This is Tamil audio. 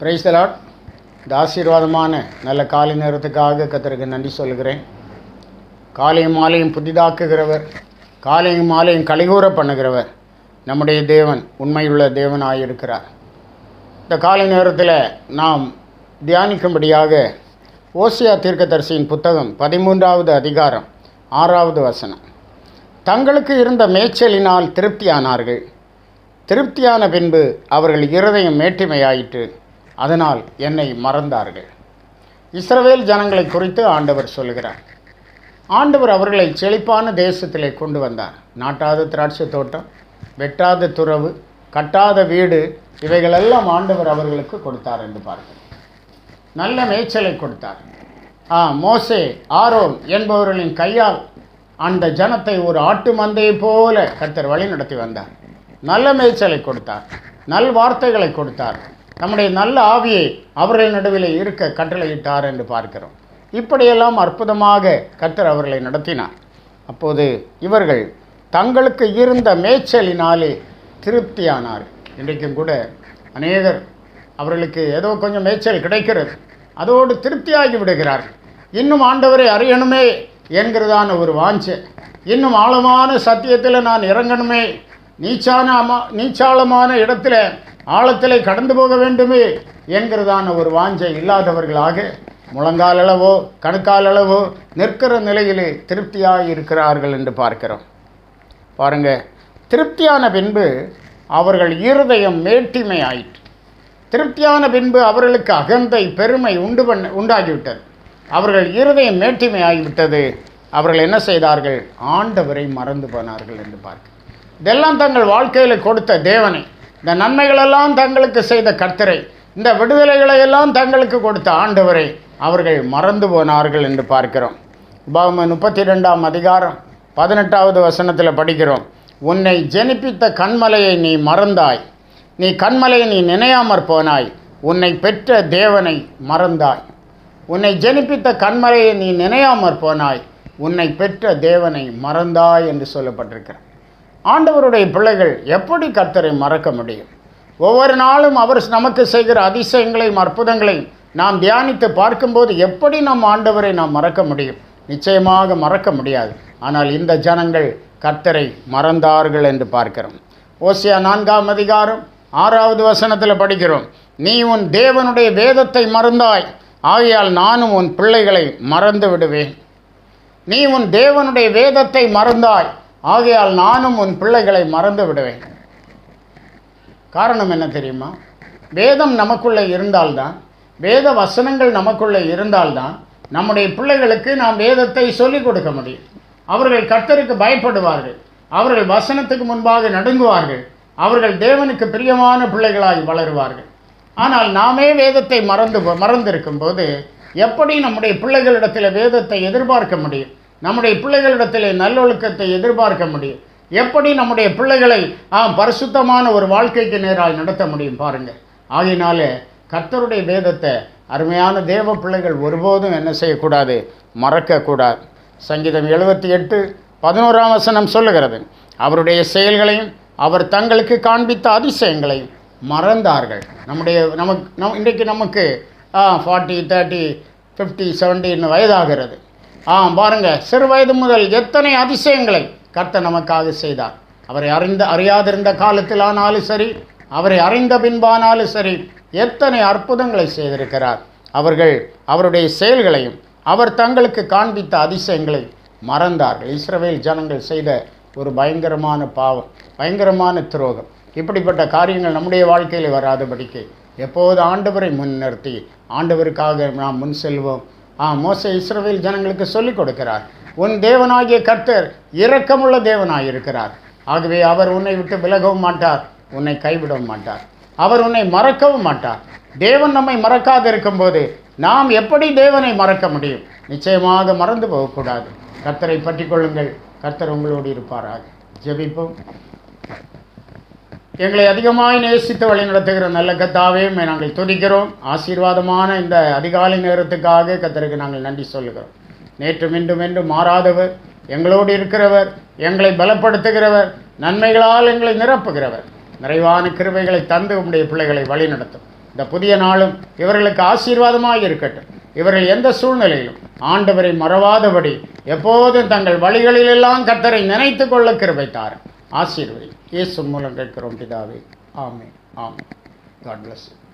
பிரைஸ் தலாட் இந்த ஆசீர்வாதமான நல்ல காலை நேரத்துக்காக கத்தருக்கு நன்றி சொல்கிறேன் காலையும் மாலையும் புதிதாக்குகிறவர் காலையும் மாலையும் கலைகூற பண்ணுகிறவர் நம்முடைய தேவன் உண்மையுள்ள தேவனாயிருக்கிறார். இந்த காலை நேரத்தில் நாம் தியானிக்கும்படியாக ஓசியா தீர்க்கதரிசியின் புத்தகம் பதிமூன்றாவது அதிகாரம் ஆறாவது வசனம். தங்களுக்கு இருந்த மேய்ச்சலினால் திருப்தியானார்கள். திருப்தியான பின்பு அவர்கள் இருதயம் மேட்டிமையாயிற்று. அதனால் என்னை மறந்தார்கள். இஸ்ரவேல் ஜனங்களை குறித்து ஆண்டவர் சொல்கிறார் ஆண்டவர் அவர்களை செழிப்பான தேசத்திலே கொண்டு வந்தார். நாட்டாத திராட்சை தோட்டம் வெட்டாத துறவு கட்டாத வீடு இவைகளெல்லாம் ஆண்டவர் அவர்களுக்கு கொடுத்தார் என்று பார்க்கிறோம் நல்ல மேய்ச்சலை கொடுத்தார். ஆ மோசே ஆரோன் என்பவர்களின் கையால் அந்த ஜனத்தை ஒரு ஆட்டு மந்தையை போல கர்த்தர் வழி நடத்தி வந்தார். நல்ல மேய்ச்சலை கொடுத்தார். நல் வார்த்தைகளை கொடுத்தார். நம்முடைய நல்ல ஆவியை அவர்கள் நடுவில் இருக்க கட்டளையிட்டார் என்று பார்க்கிறோம். இப்படியெல்லாம் அற்புதமாக கர்த்தர் அவர்களை நடத்தினார். அப்போது இவர்கள் தங்களுக்கு இருந்த மேய்ச்சலினாலே திருப்தியானார். இன்றைக்கும் கூட அநேகர் அவர்களுக்கு ஏதோ கொஞ்சம் மேய்ச்சல் கிடைக்கிறது. அதோடு திருப்தியாகி விடுகிறார்கள் இன்னும் ஆண்டவரை அறியணுமே என்கிறதான ஒரு வாஞ்சை. இன்னும் ஆழமான சத்தியத்தில் நான் இறங்கணுமே. நீச்சான அமா நீச்சாளமான இடத்துல ஆழத்தில் கடந்து போக வேண்டுமே என்கிறதான ஒரு வாஞ்சை இல்லாதவர்களாக முழங்கால் அளவோ கணுக்கால் அளவோ நிற்கிற நிலையிலே திருப்தியாக இருக்கிறார்கள் என்று பார்க்கிறோம். பாருங்க திருப்தியான பின்பு அவர்கள் இருதயம் மேட்டிமை ஆயிற்று திருப்தியான பின்பு அவர்களுக்கு அகந்தை பெருமை உண்டு பண்ண உண்டாகிவிட்டது. அவர்கள் இருதயம் மேட்டிமை ஆகிவிட்டது அவர்கள் என்ன செய்தார்கள்? ஆண்டவரை மறந்து போனார்கள் என்று பார்க்க இதெல்லாம் தங்கள் வாழ்க்கையில் கொடுத்த தேவனை. இந்த நன்மைகளெல்லாம் தங்களுக்கு செய்த கர்த்தரை இந்த விடுதலைகளை எல்லாம் தங்களுக்கு கொடுத்த ஆண்டவரை அவர்கள் மறந்து போனார்கள் என்று பார்க்கிறோம். உபாகம முப்பத்தி ரெண்டாம் அதிகாரம் பதினெட்டாவது வசனத்தில் படிக்கிறோம். உன்னை ஜெனிப்பித்த கண்மலையை நீ மறந்தாய். நீ கண்மலையை நீ நினையாமற் போனாய். உன்னை பெற்ற தேவனை மறந்தாய். உன்னை ஜெனிப்பித்த கண்மலையை நீ நினையாமற் போனாய். உன்னை பெற்ற தேவனை மறந்தாய் என்று சொல்லப்பட்டிருக்கிறார் ஆண்டவருடைய பிள்ளைகள் எப்படி கர்த்தரை மறக்க முடியும்? ஒவ்வொரு நாளும் அவர் நமக்கு செய்கிற அதிசயங்களையும் அற்புதங்களையும் நாம் தியானித்து பார்க்கும்போது எப்படி நம் ஆண்டவரை நாம் மறக்க முடியும்? நிச்சயமாக மறக்க முடியாது. ஆனால் இந்த ஜனங்கள் கர்த்தரை மறந்தார்கள் என்று பார்க்கிறோம். ஓசியா நான்காம் அதிகாரம் ஆறாவது வசனத்தில் படிக்கிறோம். நீ உன் தேவனுடைய வேதத்தை மறந்தாய். ஆகையால் நானும் உன் பிள்ளைகளை மறந்து விடுவேன். நீ உன் தேவனுடைய வேதத்தை மறந்தாய். ஆகையால் நானும் உன் பிள்ளைகளை மறந்து விடுவேன். காரணம் என்ன தெரியுமா? வேதம் நமக்குள்ளே இருந்தால்தான் வேத வசனங்கள் நமக்குள்ளே இருந்தால்தான் நம்முடைய பிள்ளைகளுக்கு நாம் வேதத்தை சொல்லிக் கொடுக்க முடியும். அவர்கள் கர்த்தருக்கு பயப்படுவார்கள் அவர்கள் வசனத்துக்கு முன்பாக நடுங்குவார்கள் அவர்கள் தேவனுக்கு பிரியமான பிள்ளைகளாய் வளருவார்கள். ஆனால் நாமே வேதத்தை மறந்து மறந்திருக்கும் போது எப்படி நம்முடைய பிள்ளைகளிடத்தில் வேதத்தை எதிர்பார்க்க முடியும்? நம்முடைய பிள்ளைகளிடத்திலே நல்லொழுக்கத்தை எதிர்பார்க்க முடியும். எப்படி நம்முடைய பிள்ளைகளை ஆ பரிசுத்தமான ஒரு வாழ்க்கைக்கு நேராக நடத்த முடியும் பாருங்கள் ஆகினாலே கர்த்தருடைய வேதத்தை அருமையான தேவ பிள்ளைகள் ஒருபோதும் என்ன செய்யக்கூடாது? மறக்கக்கூடாது. சங்கீதம் எழுபத்தி எட்டு பதினோராம் வசனம் சொல்லுகிறது அவருடைய செயல்களையும் அவர் தங்களுக்கு காண்பித்த அதிசயங்களையும் மறந்தார்கள். நம்முடைய நமக்கு நம் இன்றைக்கு நமக்கு ஃபார்ட்டி தேர்ட்டி ஃபிஃப்டி செவன்டின்னு வயதாகிறது. ஆ பாருங்க சிறு வயது முதல் எத்தனை அதிசயங்களை கர்த்த நமக்காக செய்தார். அவரை அறிந்த அறியாதிருந்த காலத்தில் ஆனாலும் சரி அவரை அறிந்த பின்பானாலும் சரி எத்தனை அற்புதங்களை செய்திருக்கிறார். அவர்கள் அவருடைய செயல்களையும் அவர் தங்களுக்கு காண்பித்த அதிசயங்களை மறந்தார்கள். இஸ்ரவேல் ஜனங்கள் செய்த ஒரு பயங்கரமான பாவம் பயங்கரமான துரோகம். இப்படிப்பட்ட காரியங்கள் நம்முடைய வாழ்க்கையில் வராதபடிக்கு எப்போது ஆண்டவரை முன்னிறுத்தி ஆண்டவருக்காக நாம் முன் செல்வோம். ஆ மோச இஸ்ரவேல் ஜனங்களுக்கு சொல்லிக் கொடுக்கிறார். உன் தேவனாகிய கர்த்தர் இரக்கமுள்ள தேவனாயிருக்கிறார். ஆகவே அவர் உன்னை விட்டு விலகவும் மாட்டார் உன்னை கைவிடவும் மாட்டார். அவர் உன்னை மறக்கவும் மாட்டார். தேவன் நம்மை மறக்காது இருக்கும்போது நாம் எப்படி தேவனை மறக்க முடியும்? நிச்சயமாக மறந்து போகக்கூடாது. கர்த்தரை பற்றி கொள்ளுங்கள். கர்த்தர் உங்களோடு இருப்பாராக. ஜெபிப்போம். எங்களை அதிகமாய் நேசித்து வழி நடத்துகிற நல்ல கத்தாவே நாங்கள் துதிக்கிறோம். ஆசீர்வாதமான இந்த அதிகாலை நேரத்துக்காக கத்தருக்கு நாங்கள் நன்றி சொல்லுகிறோம். நேற்று மீண்டும் என்று மாறாதவர் எங்களோடு இருக்கிறவர் எங்களை பலப்படுத்துகிறவர் நன்மைகளால் எங்களை நிரப்புகிறவர். நிறைவான கிருபைகளை தந்து உம்முடைய பிள்ளைகளை வழிநடத்தும் இந்த புதிய நாளும் இவர்களுக்கு ஆசீர்வாதமாக இருக்கட்டும். இவர்கள் எந்த சூழ்நிலையிலும் ஆண்டவரை மறவாதபடி எப்போதும் தங்கள் வழிகளிலெல்லாம் கத்தரை நினைத்து கொள்ள கிருபைத்தார் ஆசீர்வதி இயேசு மூலம் கேட்கிறோம் பிதாவே. ஆமே ஆமே காட் பிளஸ் யூ